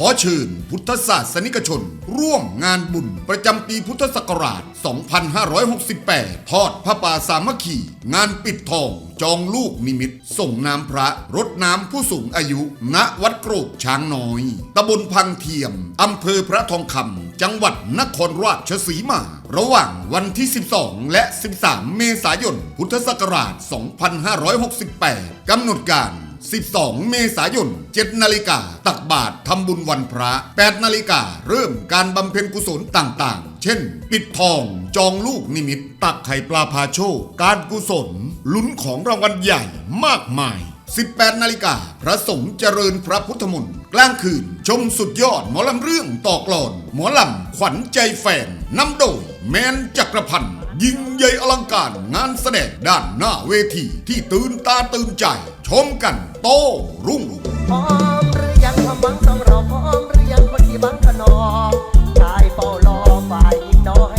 ขอเชิญพุทธศาสนิกชน ร่วมงานบุญประจำปีพุทธศักราช 2568 ทอดพระป่าสามัคคี งานปิดทองจองลูกนิมิต ส่งน้ำพระรดน้ำผู้สูงอายุ ณวัดโกรกช้างน้อยตำบลพังเทียมอำเภอพระทองคำจังหวัดนครราชสีมา ระหว่างวันที่ 12 และ 13 เมษายน พุทธศักราช 2568 กำหนดการ 12 เมษายน 7 นาฬิกา ตักบาตรทำบุญวันพระ 8 นาฬิกา เริ่มการบำเพ็ญกุศลต่างๆ เช่น ปิดทอง จองลูกนิมิต ตักไข่ปลาพาโชค การกุศล ลุ้นของรางวัลใหญ่มากมาย 18 นาฬิกาพระสงฆ์เจริญพระพุทธมนต์กลางคืน ชมสุดยอดหมอลำเรื่องต่อกลอน หมอลำขวัญใจแฟนนำโดยแมนจักรพันธ์ยิ่งใหญ่อลังการงานแสดงด้านหน้าเวทีที่ตื่นตาตื่นใจ ชมกันโตรุ่งพร้อมหรือยังความหวังต้องรอพร้อมหรือยังคนที่บังขนองชายเฝ้ารอฝ่ายหญิงน้อย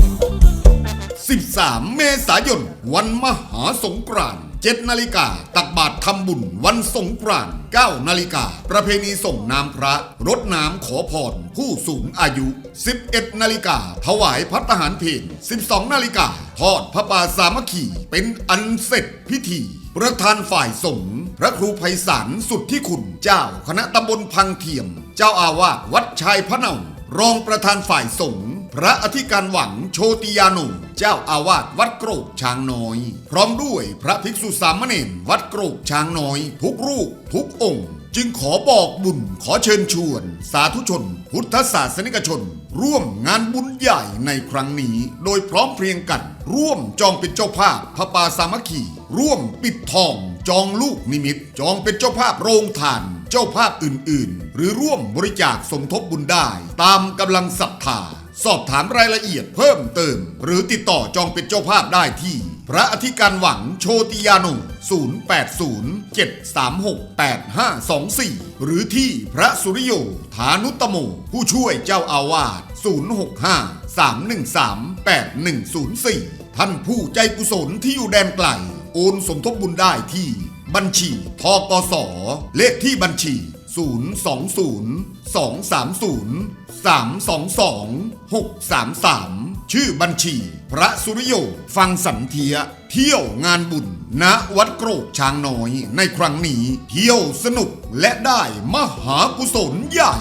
13 เมษายน วันมหาสงกรานต์ 7 นาฬิกา ตักบาตรทำบุญวันสงกรานต์9นาฬิกา ประเพณีส่งน้ำพระรดน้ำขอพรผู้สูงอายุ 11 นาฬิกา ถวายพัฒหารเพล12 นาฬิกา ทอดพระป่าสามัคคีเป็นอันเสร็จพิธี ประธานฝ่ายสงฆ์พระครูไพศาลสุดที่คุณ เจ้าคณะตำบลพังเทียม เจ้าอาวาสวัดชายพระเนารองประธานฝ่ายสงฆ์ พระอธิการหวังโชติยานุเจ้าอาวาสวัดโกรกช้างน้อย พร้อมด้วยพระภิกษุสามเณรวัดโกรกช้างน้อย ทุกรูปทุกองค์ จึงขอบอกบุญขอเชิญชวน สาธุชน พุทธศาสนิกชน ร่วมงานบุญใหญ่ในครั้งนี้ โดยพร้อมเพรียงกัน ร่วมจองเป็นเจ้าภาพพระปาสามัคคีร่วมปิดทอง จองลูกนิมิต จองเป็นเจ้าภาพโรงทานเจ้าภาพอื่น ๆ หรือร่วมบริจาคสมทบบุญได้ ตามกำลังศรัทธา สอบถามรายละเอียดเพิ่มเติม หรือติดต่อจองเป็นเจ้าภาพได้ที่ พระอธิการหวังโชติยานุ 0807368524 หรือที่พระสุริโยฐานุตโม ผู้ช่วยเจ้าอาวาส 065-313-8104 ท่านผู้ใจกุศลที่อยู่แดนไกล โอนสมทบบุญได้ที่ บัญชีทกสเลขที่บัญชี 230 322 633 ชื่อบัญชี พระสุริโย ฟังสันเทีย เที่ยวงานบุญ ณ วัดโกรกช้างน้อย ในครั้งนี้ เที่ยวสนุกและได้มหากุศลใหญ่